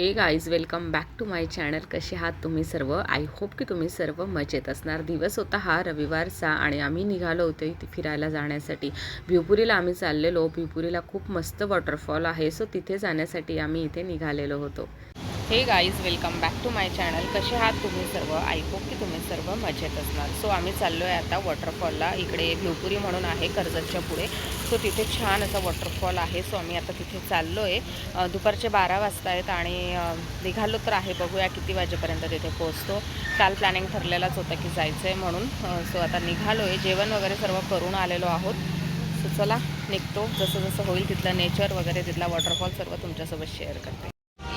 Hey guys welcome back to my channel कसे आहात तुम्ही सर्व? आय होप की तुम्ही सर्व मजेत असणार. दिवस होता हा रविवारचा आणि आम्ही निघालो होतो इथे फिरायला जाण्यासाठी. भिवपुरीला आम्ही चाललेलो. भिवपुरीला खूप मस्त वॉटरफॉल आहे. सो तिथे जाण्यासाठी आम्ही इथे निघालेलो होतो. Hey guys welcome back to my channel कसे आहात तुम्ही सर्व? ऐकू की तुम्ही सर्व मजेत असणार. सो आम्ही चाललो आहे आता वॉटरफॉलला इकडे भिवपुरी म्हणून आहे कर्जतच्या पुढे. सो तिथे छान असा वॉटरफॉल आहे. सो आम्ही आता तिथे चाललो आहे दुपारचे बारा वाजता आहेत आणि निघालो तर आहे. बघूया किती वाजेपर्यंत तिथे पोहोचतो. काल प्लॅनिंग ठरलेलाच होतं की जायचं आहे म्हणून सो आता निघालो आहे जेवण वगैरे सर्व करून आलेलो आहोत. सो चला निघतो. जसं जसं होईल तिथलं नेचर वगैरे तिथला वॉटरफॉल सर्व तुमच्यासोबत शेअर करते.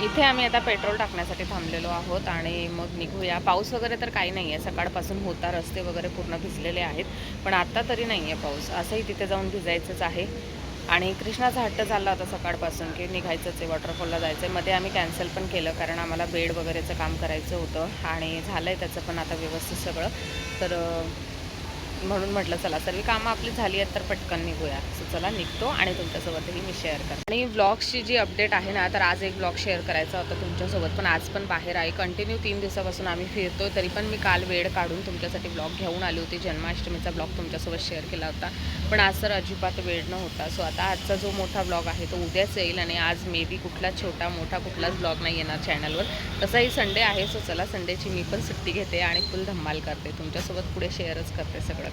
इथे आम्ही आता पेट्रोल टाकण्यासाठी थांबलेलो आहोत आणि मग निघूया. पाऊस वगैरे तर काही नाही आहे सकाळपासून होता रस्ते वगैरे पूर्ण भिजलेले आहेत. पण आत्ता तरी नाही आहे पाऊस. असंही तिथे जाऊन भिजायचंच आहे. आणि कृष्णाचा हट्ट चालला होता सकाळपासून की निघायचंच आहे वॉटरफॉलला जायचं आहे मध्ये आम्ही कॅन्सल पण केलं कारण आम्हाला बेड वगैरेचं काम करायचं होतं आणि झालं आहे त्याचं पण आता व्यवस्थित सगळं. तर म्हणून म्हटलं चला सर्व कामं आपली झाली आहेत तर पटकन निघूया. सो चला निघतो आणि तुमच्यासोबतही मी शेअर करते. आणि ब्लॉग्सची जी अपडेट आहे ना तर आज एक ब्लॉग शेअर करायचा होता तुमच्यासोबत पण आज पण बाहेर आहे. कंटिन्यू तीन दिवसापासून आम्ही फिरतो तरी पण मी काल वेळ काढून तुमच्यासाठी ब्लॉग घेऊन आली होती. जन्माष्टमीचा ब्लॉग तुमच्यासोबत शेअर केला होता. पण आज तर अजिबात वेळ नव्हता. सो आता आजचा जो मोठा ब्लॉग आहे तो उद्याच येईल आणि आज मे बी कुठला छोटा मोठा कुठलाच ब्लॉग नाही येणार चॅनलवर तसाही संडे आहे सो चला संडेची मी पण सुट्टी घेते आणि फुल धम्माल करते. तुमच्यासोबत पुढे शेअरच करते सगळं.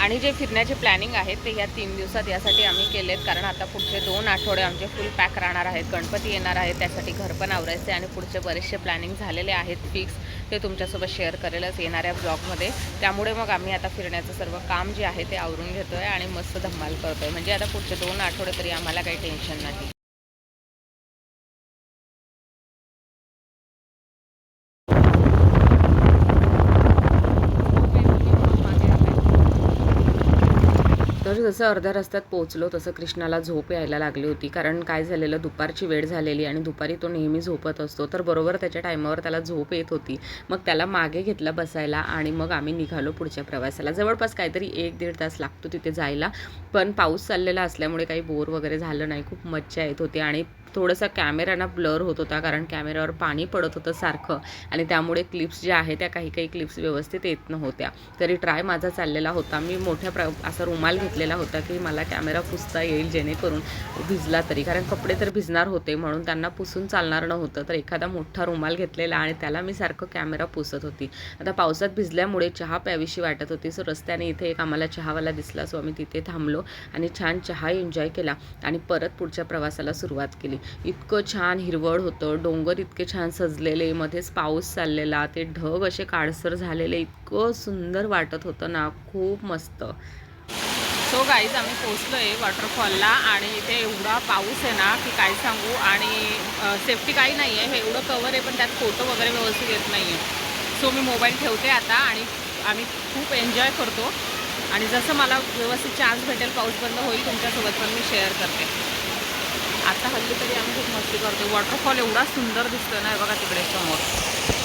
आणि जे फिरण्याचे प्लॅनिंग आहेत ते या तीन दिवसात यासाठी आम्ही केलेत. कारण आता पुढचे दोन आठवडे आमचे फुल पॅक राहणार आहेत. गणपती येणार आहेत त्यासाठी घर पण आवरायचे आणि पुढचे बरेचसे प्लॅनिंग झालेले आहेत फिक्स ते तुमच्यासोबत शेअर करेलच येणाऱ्या ब्लॉगमध्ये त्यामुळे मग आम्ही आता फिरण्याचं सर्व काम जे आहे ते आवरून घेतो आहे आणि मस्त धम्माल करतो आहे म्हणजे आता पुढचे दोन आठवडे तरी आम्हाला काही टेन्शन नाही तर जसं अर्ध्या रस्त्यात पोहोचलो तसं कृष्णाला झोप यायला लागली होती. कारण काय झालेलं दुपारची वेळ झालेली आणि दुपारी तो नेहमी झोपत असतो. तर बरोबर त्याच्या टायमावर त्याला झोप येत होती. मग त्याला मागे घेतलं बसायला आणि मग आम्ही निघालो पुढच्या प्रवासाला. जवळपास काहीतरी एक दीड तास लागतो तिथे जायला. पण पाऊस चाललेला असल्यामुळे काही बोर वगैरे झालं नाही. खूप मज्जा येत होती आणि थोडासा कॅमेराना ब्लर होत होता कारण कॅमेऱ्यावर पाणी पडत होतं सारखं. आणि त्यामुळे क्लिप्स ज्या आहेत त्या काही काही क्लिप्स व्यवस्थित येत नव्हत्या. तरी ट्राय माझा चाललेला होता. मी मोठ्या प्र असा रुमाल घेतलेला होता की मला कॅमेरा पुसता येईल जेणेकरून भिजला तरी. कारण कपडे तर भिजणार होते म्हणून त्यांना पुसून चालणार नव्हतं. तर एखादा मोठा रुमाल घेतलेला आणि त्याला मी सारखं कॅमेरा पुसत होती. आता पावसात भिजल्यामुळे चहा प्यावीशी वाटत होती. सो रस्त्याने इथे एक आम्हाला चहावाला दिसला. सो आम्ही तिथे थांबलो आणि छान चहा एन्जॉय केला आणि परत पुढच्या प्रवासाला सुरुवात केली. इतकं छान हिरवळ होतं डोंगर इतके छान सजलेले मध्येच पाऊस चाललेला ते ढग असे काळसर झालेले इतकं सुंदर वाटत होतं ना खूप मस्त. सो गाईज आम्ही पोचलो आहे वॉटरफॉलला आणि इथे एवढा पाऊस आहे ना की काय सांगू आणि सेफ्टी काही नाही आहे हे एवढं कवर आहे पण त्यात फोटो वगैरे व्यवस्थित येत नाही आहे सो मी मोबाईल ठेवते आता आणि आम्ही खूप एन्जॉय करतो. आणि जसं मला व्यवस्थित चान्स भेटेल पाऊस बंद होईल तुमच्यासोबत पण मी शेअर करते. आता हल्ली तरी आम्ही खूप मस्ती करतो वॉटरफॉल एवढा सुंदर दिसतोय ना बघा तिकडे समोर.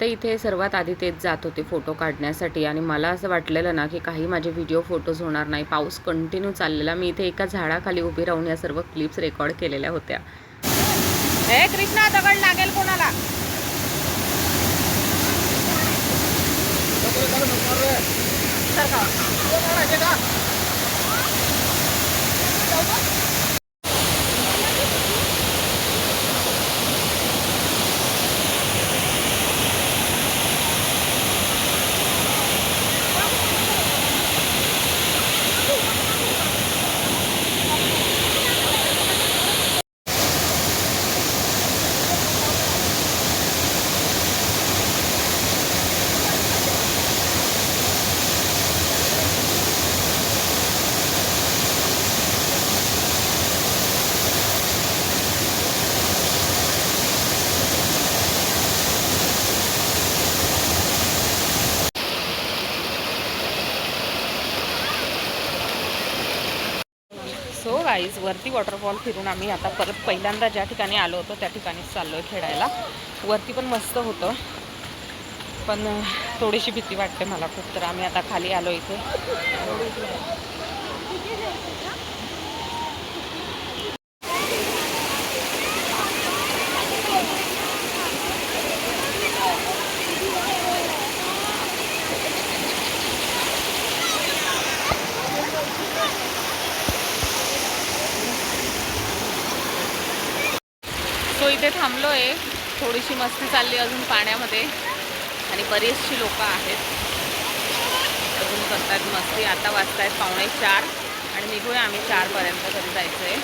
तर इथे सर्वात आधी तेच जात होते फोटो काढण्यासाठी. आणि मला असं वाटलेलं ना की काही माझे व्हिडिओ फोटोज होणार नाही. पाऊस कंटिन्यू चाललेला. मी इथे एका झाडाखाली उभी राहून या सर्व क्लिप्स रेकॉर्ड केलेल्या होत्या. हे कृष्णा दगड लागेल कोणाला? का गाईज वरती वॉटरफॉल फिरून आम्ही आता परत पहिल्यांदा ज्या ठिकाणी आलो होतो त्या ठिकाणीच चाललो आहे खेळायला. वरती पण मस्त होतं. पण थोडीशी भीती वाटते मला खूप तर आम्ही आता खाली आलो इथे सो इथे थांबलो आहे थोडीशी मस्ती चालली अजून पाण्यामध्ये. आणि बरीचशी लोक आहेत. अजून करतात मस्ती. आता वाजतायत पावणे चार. आणि निघूया आम्ही चारपर्यंत. घरी जायचं आहे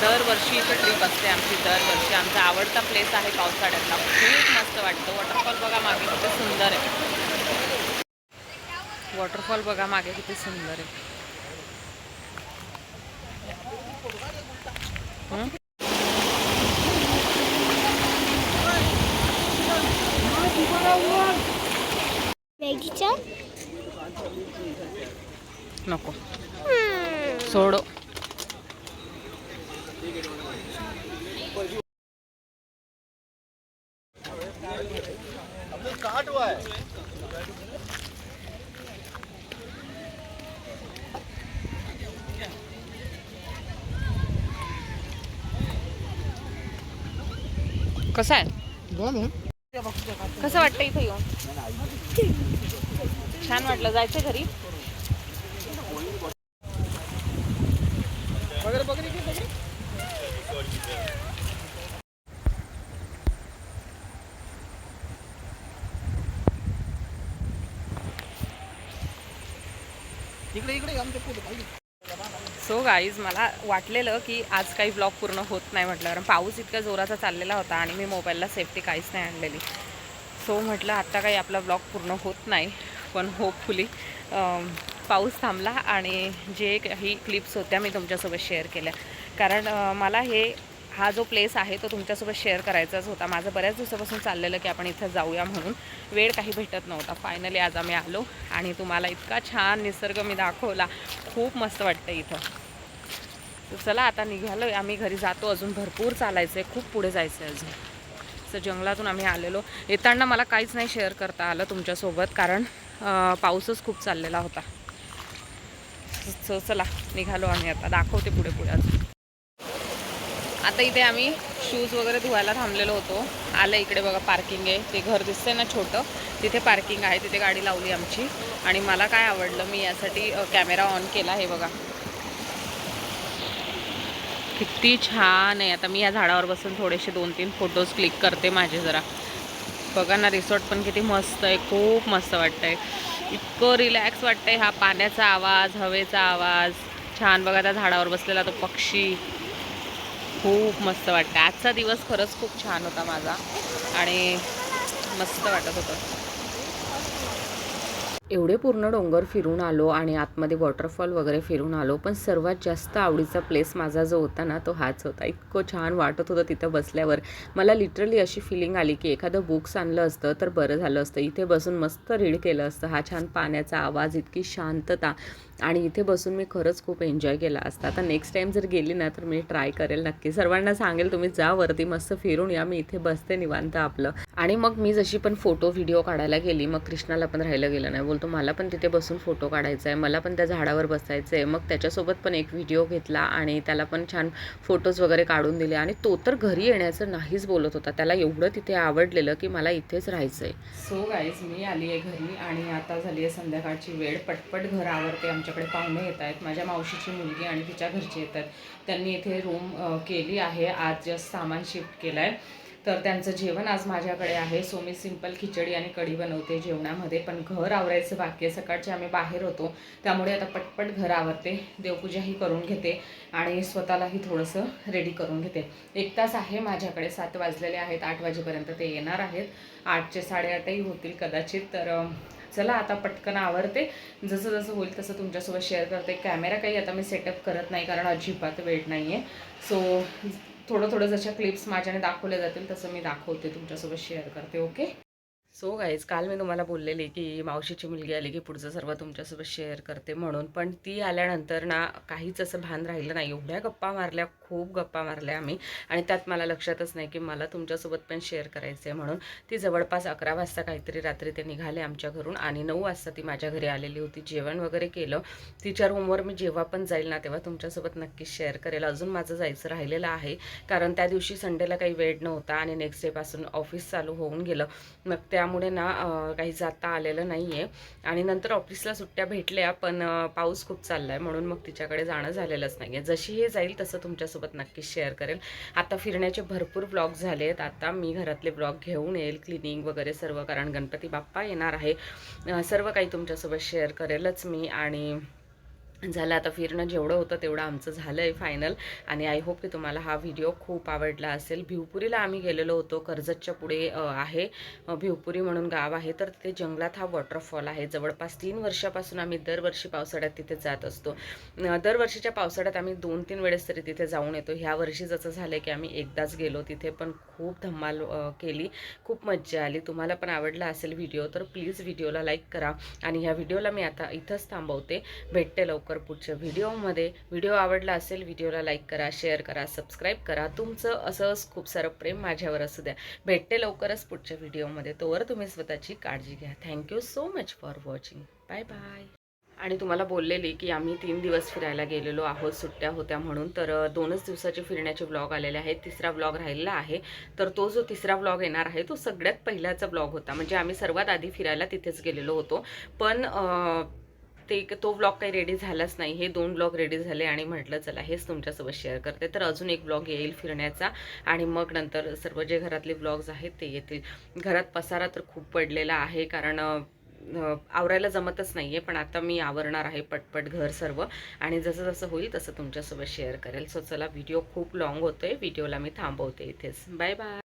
दरवर्षी इथे ट्रिप असते आमची. दरवर्षी आमचा आवडता प्लेस आहे पावसाळ्यातला. खूप मस्त वाटतं. वॉटरफॉल बघा मागे किती सुंदर आहे. वॉटरफॉल बघा मागे किती सुंदर आहे. नको. सोडो. कसं आहे? कसं वाटतं इथं येऊन? छान वाटलं जायचं घरी. सो गाईज मला वाटलेलं की आज काही ब्लॉग पूर्ण होत नाही म्हटलं कारण पाऊस इतक्या जोराचा चाललेला होता आणि मी मोबाईलला सेफ्टी काहीच नाही आणलेली. सो म्हटलं आत्ता काही आपला ब्लॉग पूर्ण होत नाही. पण होपफुली पाऊस थांबला आणि जे काही क्लिप्स होत्या मी तुमच्यासोबत शेअर केल्या. कारण मला हे हा जो प्लेस आहे तो तुमच्यासोबत शेअर करायचाच होता. माझं बऱ्याच दिवसापासून चाललेलं की आपण इथं जाऊया म्हणून. वेळ काही भेटत नव्हता. फायनली आज आम्ही आलो आणि तुम्हाला इतका छान निसर्ग मी दाखवला. खूप मस्त वाटतं इथं. तर चला आता निघालो आम्ही घरी जातो अजून. भरपूर चालायचं आहे खूप पुढे जायचं आहे अजून. तर जंगलातून आम्ही आलेलो. येताना मला काहीच नाही शेअर करता आलं तुमच्यासोबत कारण पाऊसच खूप चाललेला होता. च- चला निघालो आम्ही आता. दाखवते पुढे पुढे अजून. आता इथे आम्ही शूज वगैरे धुवायला थांबलेलो होतो. आलं इकडे बघा पार्किंग आहे. ते घर दिसतंय ना छोटं. तिथे पार्किंग आहे. तिथे गाडी लावली आमची. आणि मला काय आवडलं मी यासाठी कॅमेरा ऑन केला हे बघा. किती छान आहे. आता मी या झाडावर बसून थोडेसे दोन तीन फोटोज क्लिक करते माझे जरा. बघा ना रिसॉर्ट पण किती मस्त आहे खूप मस्त वाटतंय. इतकं रिलॅक्स वाटतंय हा पाण्याचा आवाज हवेचा आवाज. छान बघा त्या झाडावर बसलेला तो पक्षी. खूप मस्त वाटतं आजचा दिवस खरंच खूप छान होता माझा. आणि मस्त वाटत होतं. एवढे पूर्ण डोंगर फिरून आलो आणि आतमध्ये वॉटरफॉल वगैरे फिरून आलो पण सर्वात जास्त आवडीचा प्लेस माझा जो होता ना तो हाच होता. इतकं छान वाटत होतं तिथं बसल्यावर. मला लिटरली अशी फिलिंग आली की एखादं बुक्स आणलं असतं तर बरं झालं असतं. इथे बसून मस्त रीड केलं असतं. हा छान पाण्याचा आवाज इतकी शांतता. आणि इथे बसून मी खरंच खूप एन्जॉय केला. असता आता नेक्स्ट टाईम जर गेली ना तर मी ट्राय करेल नक्की. सर्वांना सांगेल तुम्ही जा वरती मस्त फिरून या मी इथे बसते निवांत आपलं. आणि मग मी जशी पण फोटो व्हिडिओ काढायला गेली मग कृष्णाला पण राहायला गेलं नाही. बोलतो मला पण तिथे बसून फोटो काढायचा आहे मला पण त्या झाडावर बसायचं आहे मग त्याच्यासोबत पण एक व्हिडिओ घेतला आणि त्याला पण छान फोटोज वगैरे काढून दिले. आणि तो तर घरी येण्याचं नाहीच बोलत होता. त्याला एवढं तिथे आवडलेलं की मला इथेच राहायचं आहे सो गाईज मी आली आहे घरी आणि आता झाली आहे संध्याकाळची वेळ. पटपट घर आवरते आमच्याकडे पाहुणे येत आहेत. माझ्या मावशीची मुलगी आणि तिच्या घरचे येत आहेत. त्यांनी इथे रूम केली आहे. आज जस्ट सामान शिफ्ट केलं आहे तर त्यांचं जेवण आज माझ्याकडे आहे. सो मी सिंपल खिचडी आणि कढी बनवते जेवणामध्ये. पण घर आवरायचं बाकी आहे. सकाळचे आम्ही बाहेर होतो. त्यामुळे आता पटपट घर आवरते. देवपूजाही करून घेते. आणि स्वतःलाही थोडंसं रेडी करून घेते. एक तास आहे माझ्याकडे. सात वाजलेले आहेत. आठ वाजेपर्यंत ते येणार आहेत. आठचे साडेआठही होतील कदाचित. तर चला आता पटकन आवरते. जसं जसं होईल तसं तुमच्यासोबत शेअर करते. कॅमेरा काही आता मी सेटअप करत नाही कारण अजिबात वेळ नाही आहे सो थोडं थोडं जशा क्लिप्स माझ्याने दाखवल्या जातील तसं मी दाखवते तुमच्यासोबत शेअर करते ओके सो गाईज काल मी तुम्हाला बोललेली की मावशीची मुलगी आली की पुढचं सर्व तुमच्यासोबत शेअर करते म्हणून. पण ती आल्यानंतर ना काहीच असं भान राहिलं नाही. एवढ्या गप्पा मारल्या खूप गप्पा मारल्या आम्ही. आणि त्यात मला लक्षातच नाही की मला तुमच्यासोबत पण शेअर करायचं आहे म्हणून. ती जवळपास अकरा वाजता काहीतरी रात्री ते निघाले आमच्या घरून आणि नऊ वाजता ती माझ्या घरी आलेली होती. जेवण वगैरे केलं. तिच्या रूमवर मी जेव्हा पण जाईल ना तेव्हा तुमच्यासोबत नक्कीच शेअर करेल. अजून माझं जायचं राहिलेलं आहे. कारण त्या दिवशी संडेला काही वेळ नव्हता आणि नेक्स्ट डेपासून ऑफिस चालू होऊन गेलं. मग त्या त्यामुळे ना काही जाता आलेलं नाही आहे आणि नंतर ऑफिसला सुट्ट्या भेटल्या पण पाऊस खूप चालला आहे म्हणून मग तिच्याकडे जाणं झालेलंच नाही आहे जशी हे जाईल तसं तुमच्यासोबत नक्कीच शेअर करेल. आता फिरण्याचे भरपूर ब्लॉग झाले आहेत आता मी घरातले ब्लॉग घेऊन येईल क्लिनिंग वगैरे सर्व कारण गणपती बाप्पा येणार आहे. सर्व काही तुमच्यासोबत शेअर करेलच मी. आणि झालं आता फिरणं जेवढं होतं तेवढं आमचं झालं आहे फायनल आणि आय होप की तुम्हाला हा व्हिडिओ खूप आवडला असेल. भिवपुरीला आम्ही गेलेलो होतो कर्जतच्या पुढे आहे. भिवपुरी म्हणून गाव आहे तर तिथे जंगलात हा वॉटरफॉल आहे. जवळपास तीन वर्षापासून आम्ही दरवर्षी पावसाळ्यात तिथे जात असतो. दरवर्षीच्या पावसाळ्यात आम्ही दोन तीन वेळेस तरी तिथे जाऊन येतो. ह्या वर्षी जसं झालं की आम्ही एकदाच गेलो. तिथे पण खूप धमाल केली. खूप मज्जा आली. तुम्हाला पण आवडला असेल व्हिडिओ तर प्लीज व्हिडिओला लाईक करा. आणि ह्या व्हिडिओला मी आता इथंच थांबवते. भेटते लवकर लवकर पुढच्या व्हिडिओमध्ये. व्हिडिओ आवडला असेल व्हिडिओला लाईक करा शेअर करा सबस्क्राईब करा. तुमचं असंच खूप सारं प्रेम माझ्यावर असू द्या. भेटते लवकरच पुढच्या व्हिडिओमध्ये. तोवर तुम्ही स्वतःची काळजी घ्या. Thank you so much for watching bye bye आणि तुम्हाला बोललेली की आम्ही तीन दिवस फिरायला गेलेलो आहोत सुट्ट्या होत्या म्हणून. तर दोनच दिवसाचे फिरण्याचे ब्लॉग आलेले आहेत. तिसरा ब्लॉग राहिलेला आहे. तर तो जो तिसरा ब्लॉग येणार आहे तो सगळ्यात पहिल्याचा ब्लॉग होता. म्हणजे आम्ही सर्वात आधी फिरायला तिथेच गेलेलो होतो. पण ते तो ब्लॉग काही रेडी झालाच नाही. हे दोन ब्लॉग रेडी झाले आणि म्हटलं चला हेच तुमच्यासोबत शेअर करते. तर अजून एक ब्लॉग येईल फिरण्याचा आणि मग नंतर सर्व जे घरातले ब्लॉग्स आहेत ते येतील. घरात पसारा तर खूप पडलेला आहे कारण आवरायला जमतच नाही आहे पण आता मी आवरणार आहे पटपट घर सर्व आणि जसं जसं होईल तसं तुमच्यासोबत शेअर करेल. सो चला व्हिडिओ खूप लॉंग आहे व्हिडिओला मी थांबवते इथेच. Bye bye